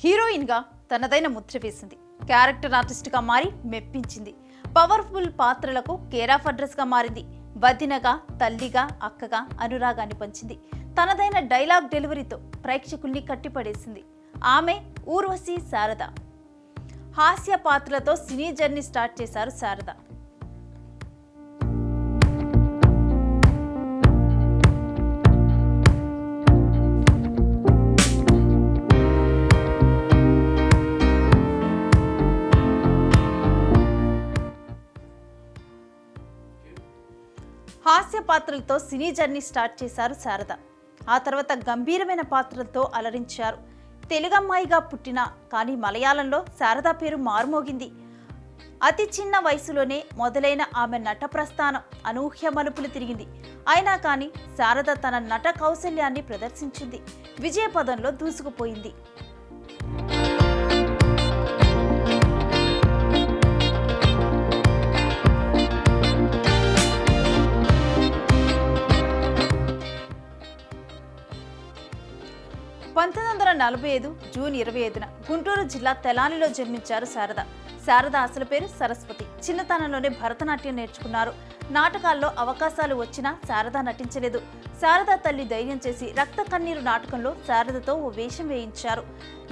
హీరోయిన్గా తనదైన ముద్ర వేసింది. క్యారెక్టర్ ఆర్టిస్ట్గా మారి మెప్పించింది. పవర్ఫుల్ పాత్రలకు కేర్ ఆఫ్ అడ్రస్గా మారింది. వదినగా తల్లిగా అక్కగా అనురాగాన్ని పంచింది. తనదైన డైలాగ్ డెలివరీతో ప్రేక్షకుల్ని కట్టిపడేసింది. ఆమె ఊర్వశి శారద. హాస్య పాత్రలతో సినీ జర్నీ స్టార్ట్ చేశారు శారద. హాస్య పాత్రలతో సినీ జర్నీ స్టార్ట్ చేశారు శారద. ఆ తర్వాత గంభీరమైన పాత్రలతో అలరించారు. తెలుగమ్మాయిగా పుట్టిన కానీ మలయాళంలో శారద పేరు మారుమోగింది. అతి చిన్న వయసులోనే మొదలైన ఆమె నట ప్రస్థానం అనూహ్య మలుపులు తిరిగింది. అయినా కానీ శారద తన నట కౌశల్యాన్ని ప్రదర్శించింది. విజయపదంలో దూసుకుపోయింది. పంతొమ్మిది వందల నలభై ఐదు జూన్ ఇరవై ఐదున గుంటూరు జిల్లా తెలానిలో జన్మించారు శారద. శారద అసలు పేరు సరస్వతి. చిన్నతనంలోనే భరతనాట్యం నేర్చుకున్నారు. నాటకాల్లో అవకాశాలు వచ్చినా శారద నటించలేదు. శారద తల్లి ధైర్యం చేసి రక్త కన్నీరు నాటకంలో శారదతో ఓ వేషం వేయించారు.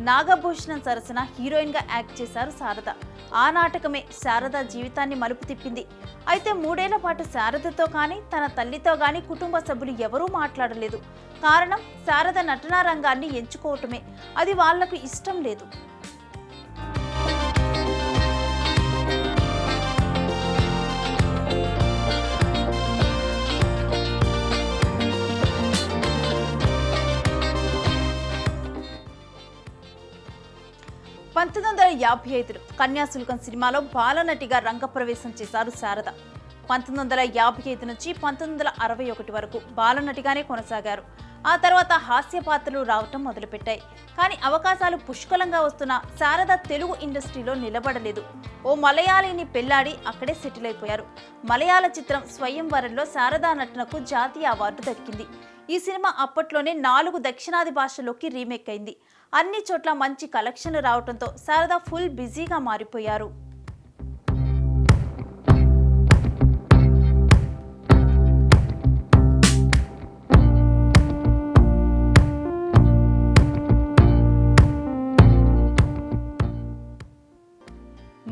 నాగభూషణం సరసన హీరోయిన్గా యాక్ట్ చేశారు శారద. ఆ నాటకమే శారద జీవితాన్ని మలుపు తిప్పింది. అయితే మూడేళ్ళ పాటు శారదతో కానీ తన తల్లితో కానీ కుటుంబ సభ్యులు ఎవరూ మాట్లాడలేదు. కారణం శారద నటనా రంగాన్ని ఎంచుకోవటమే. అది వాళ్ళకు ఇష్టం లేదు. వందల యాభై ఐదులో కన్యాశుల్కం సినిమాలో బాలనటిగా రంగప్రవేశం చేశారు శారద. పంతొమ్మిది వందల యాభై ఐదు నుంచి పంతొమ్మిది వందల అరవై ఒకటి వరకు బాలనటిగానే కొనసాగారు. ఆ తర్వాత హాస్య పాత్రలు రావటం మొదలుపెట్టాయి. కానీ అవకాశాలు పుష్కలంగా వస్తున్న శారద తెలుగు ఇండస్ట్రీలో నిలబడలేదు. ఓ మలయాళీని పెళ్ళాడి అక్కడే సెటిల్ అయిపోయారు. మలయాళ చిత్రం స్వయంవరంలో శారదా నటనకు జాతీయ అవార్డు దక్కింది. ఈ సినిమా అప్పట్లోనే నాలుగు దక్షిణాది భాషల్లోకి రీమేక్ అయింది. అన్ని చోట్ల మంచి కలెక్షన్లు రావడంతో శారదా ఫుల్ బిజీగా మారిపోయారు.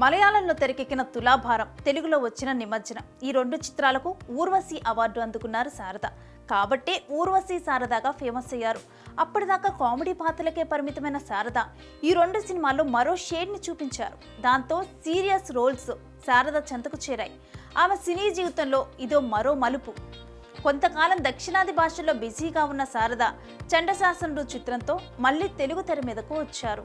మలయాళంలో తెరకెక్కిన తులాభారం తెలుగులో వచ్చిన నిమజ్జనం. ఈ రెండు చిత్రాలకు ఊర్వశి అవార్డు అందుకున్నారు శారద. కాబట్టే ఊర్వశి శారదాగా ఫేమస్ అయ్యారు. అప్పటిదాకా కామెడీ పాత్రలకే పరిమితమైన శారద ఈ రెండు సినిమాల్లో మరో షేడ్ని చూపించారు. దాంతో సీరియస్ రోల్స్ శారద చెంతకు చేరాయి. ఆమె సినీ జీవితంలో ఇదో మరో మలుపు. కొంతకాలం దక్షిణాది భాషల్లో బిజీగా ఉన్న శారద చండశాసనుడు చిత్రంతో మళ్ళీ తెలుగు తెర మీదకు వచ్చారు.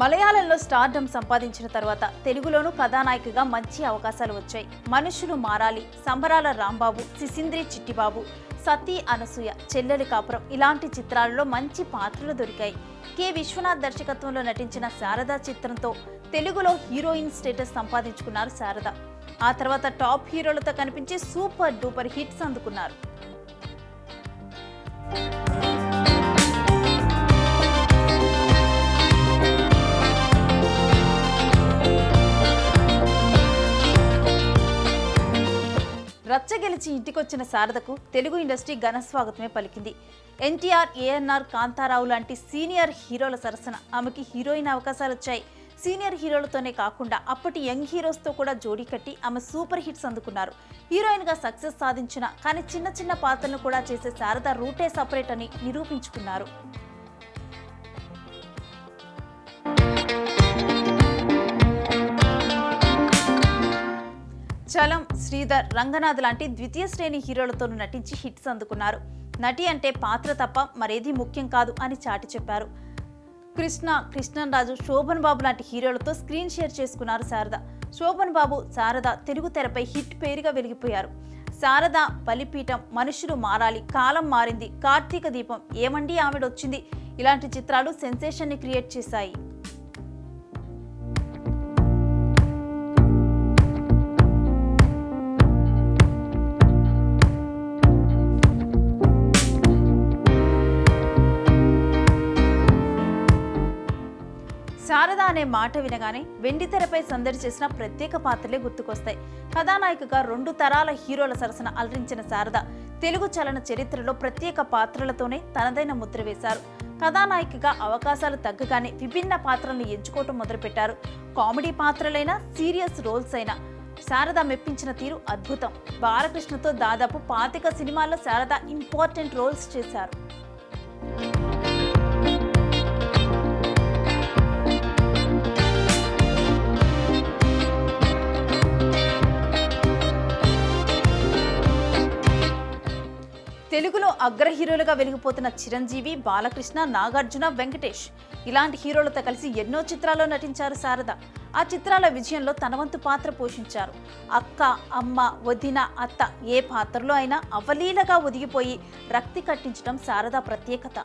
మలయాళంలో స్టార్డమ్ సంపాదించిన తర్వాత తెలుగులోనూ కథానాయికగా మంచి అవకాశాలు వచ్చాయి. మనుషులు మారాలి సంబరాల రాంబాబు సిసింద్రి చిట్టిబాబు సతీ అనసూయ చెల్లెలి కాపురం ఇలాంటి చిత్రాలలో మంచి పాత్రలు దొరికాయి. కె. విశ్వనాథ్ దర్శకత్వంలో నటించిన శారద చిత్రంతో తెలుగులో హీరోయిన్ స్టేటస్ సంపాదించుకున్నారు శారద. ఆ తర్వాత టాప్ హీరోలతో కనిపించి సూపర్ డూపర్ హిట్స్ అందుకున్నారు. రచ్చ గెలిచి ఇంటికొచ్చిన శారదకు తెలుగు ఇండస్ట్రీ ఘన స్వాగతమే పలికింది. ఎన్టీఆర్ ఏఎన్ఆర్ కాంతారావు లాంటి సీనియర్ హీరోల సరసన ఆమెకి హీరోయిన్ అవకాశాలు వచ్చాయి సీనియర్ హీరోలతోనే కాకుండా అప్పటి యంగ్ హీరోస్తో కూడా జోడీ కట్టి ఆమె సూపర్ హిట్స్ అందుకున్నారు. హీరోయిన్గా సక్సెస్ సాధించిన కానీ చిన్న చిన్న పాత్రలను కూడా చేసే శారద రూటే సపరేట్ అని నిరూపించుకున్నారు. చలం శ్రీధర్ రంగనాథ్ లాంటి ద్వితీయ శ్రేణి హీరోలతో నటించి హిట్స్ అందుకున్నారు. నటి అంటే పాత్ర తప్ప మరేదీ ముఖ్యం కాదు అని చాటి చెప్పారు. కృష్ణ కృష్ణరాజు శోభన్ బాబు లాంటి హీరోలతో స్క్రీన్ షేర్ చేసుకున్నారు శారద. శోభన్ బాబు శారద తెలుగు తెరపై హిట్ పేరుగా వెలిగిపోయారు. శారద బలిపీఠం మనుషులు మారాలి కాలం మారింది కార్తీక దీపం ఏమండి ఆవిడొచ్చింది? ఇలాంటి చిత్రాలు సెన్సేషన్ని క్రియేట్ చేశాయి. అనే మాట వినగానే వెండితెరపై సందడి చేసిన ప్రత్యేక పాత్రలే గుర్తుకొస్తాయి. కథానాయికగా రెండు తరాల హీరోల సరసన అలరించిన శారద తెలుగు చలన చరిత్రలో ప్రత్యేక పాత్రలతోనే తనదైన ముద్ర వేశారు. కథానాయికగా అవకాశాలు తగ్గగానే విభిన్న పాత్రలను ఎంచుకోవటం మొదలుపెట్టారు. కామెడీ పాత్రలైనా సీరియస్ రోల్స్ అయినా శారద మెప్పించిన తీరు అద్భుతం. బాలకృష్ణతో దాదాపు పాతిక సినిమాల్లో శారద ఇంపార్టెంట్ రోల్స్ చేశారు. తెలుగులో అగ్ర హీరోలుగా వెలిగిపోతున్న చిరంజీవి బాలకృష్ణ నాగార్జున వెంకటేష్. ఇలాంటి హీరోలతో కలిసి ఎన్నో చిత్రాల్లో నటించారు శారద. ఆ చిత్రాల విజయంలో తనవంతు పాత్ర పోషించారు. అక్క అమ్మ వదిన అత్త ఏ పాత్రలో అయినా అవలీలగా ఒదిగిపోయి రక్తి కట్టించడం శారద ప్రత్యేకత.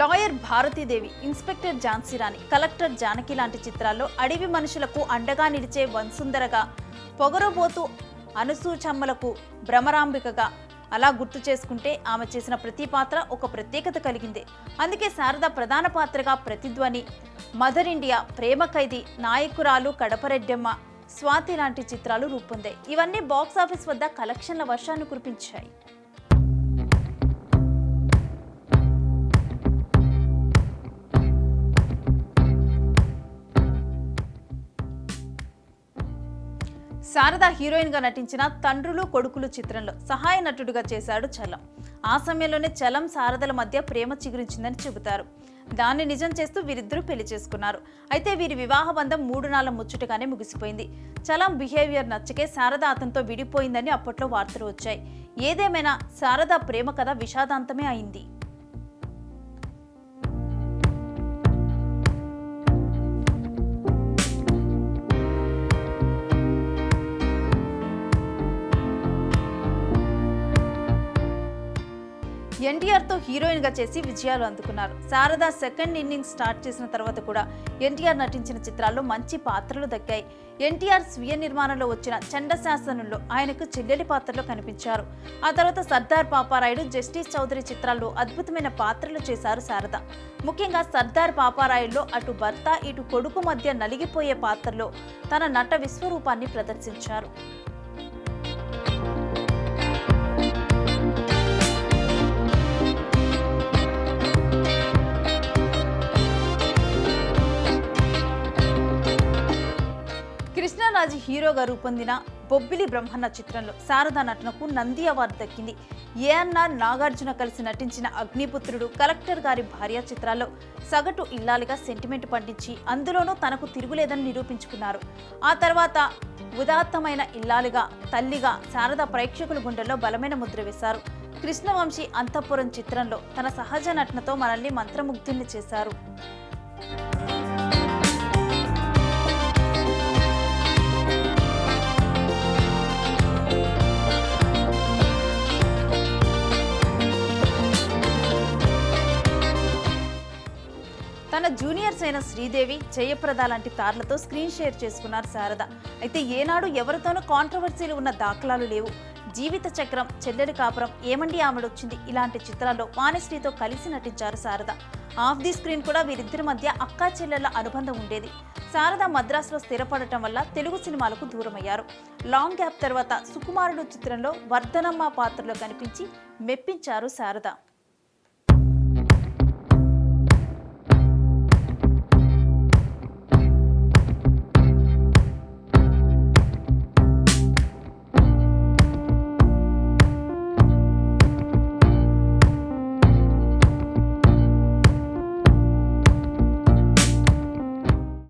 Lawyer Bharathi Devi inspector Jhansi Rani collector Janaki లాంటి చిత్రాల్లో అడవి మనుషులకు అండగా నిలిచే వన్సుందరగా పొగరబోతూ అనుసూచమ్మలకు భ్రమరాంబికగా అలా గుర్తు చేసుకుంటే ఆమె చేసిన ప్రతి పాత్ర ఒక ప్రత్యేకత కలిగింది. అందుకే శారద ప్రధాన పాత్రగా ప్రతిధ్వని మదర్ ఇండియా ప్రేమ ఖైదీ నాయకురాలు కడపరెడ్డమ్మ స్వాతి లాంటి చిత్రాలు రూపొందాయి. ఇవన్నీ బాక్స్ ఆఫీస్ వద్ద కలెక్షన్ల వర్షాన్ని కురిపించాయి. శారద హీరోయిన్గా నటించిన తండ్రులు కొడుకులు చిత్రంలో సహాయ నటుడుగా చేశాడు చలం. ఆ సమయంలోనే చలం శారదల మధ్య ప్రేమ చిగురించిందని చెబుతారు. దాన్ని నిజం చేస్తూ వీరిద్దరూ పెళ్ళి చేసుకున్నారు. అయితే వీరి వివాహ బంధం మూడు నాళ్ళ ముచ్చటగానే ముగిసిపోయింది. చలం బిహేవియర్ నచ్చకే శారద అతనితో విడిపోయిందని అప్పట్లో వార్తలు వచ్చాయి. ఏదేమైనా శారద ప్రేమ కథ విషాదాంతమే అయింది. ఎన్టీఆర్తో హీరోయిన్గా చేసి విజయాలు అందుకున్నారు. శారద సెకండ్ ఇన్నింగ్స్ స్టార్ట్ చేసిన తర్వాత కూడా ఎన్టీఆర్ నటించిన చిత్రాల్లో మంచి పాత్రలు దక్కాయి. ఎన్టీఆర్ స్వీయ నిర్మాణంలో వచ్చిన చండశాసనంలో ఆయనకు చెల్లెలి పాత్రలో కనిపించారు. ఆ తర్వాత సర్దార్ పాపారాయుడు జస్టిస్ చౌదరి చిత్రాల్లో అద్భుతమైన పాత్రలు చేశారు శారద. ముఖ్యంగా సర్దార్ పాపారాయుడులో అటు భర్త ఇటు కొడుకు మధ్య నలిగిపోయే పాత్రలో తన నట విశ్వరూపాన్ని ప్రదర్శించారు. రాజు హీరోగా రూపొందిన బొబ్బిలి బ్రహ్మన్న చిత్రంలో శారదా నటనకు నంది అవార్డు దక్కింది. ఏఎన్ఆర్ నాగార్జున కలిసి నటించిన అగ్నిపుత్రుడు కలెక్టర్ గారి భార్య చిత్రాల్లో సగటు ఇల్లాలిగా సెంటిమెంట్ పండించి అందులోనూ తనకు తిరుగులేదని నిరూపించుకున్నారు. ఆ తర్వాత ఉదాత్తమైన ఇల్లాలుగా తల్లిగా శారద ప్రేక్షకుల గుండెల్లో బలమైన ముద్ర వేశారు. కృష్ణవంశీ అంతఃపురం చిత్రంలో తన సహజ నటనతో మనల్ని మంత్రముగ్ధుల్ని చేశారు. తన జూనియర్స్ అయిన శ్రీదేవి జయప్రద లాంటి తార్లతో స్క్రీన్ షేర్ చేసుకున్నారు శారద. అయితే ఏనాడు ఎవరితోనూ కాంట్రవర్సీలు ఉన్న దాఖలాలు లేవు. జీవిత చక్రం చెల్లెలి కాపురం ఏమండి ఆమెడొచ్చింది ఇలాంటి చిత్రాల్లో వాణిశ్రీతో కలిసి నటించారు శారద. ఆఫ్ ది స్క్రీన్ కూడా వీరిద్దరి మధ్య అక్కా చెల్లెళ్ళ అనుబంధం ఉండేది. శారద మద్రాసులో స్థిరపడటం వల్ల తెలుగు సినిమాలకు దూరమయ్యారు. లాంగ్ గ్యాప్ తర్వాత సుకుమారుడు చిత్రంలో వర్ధనమ్మ పాత్రలో కనిపించి మెప్పించారు శారద.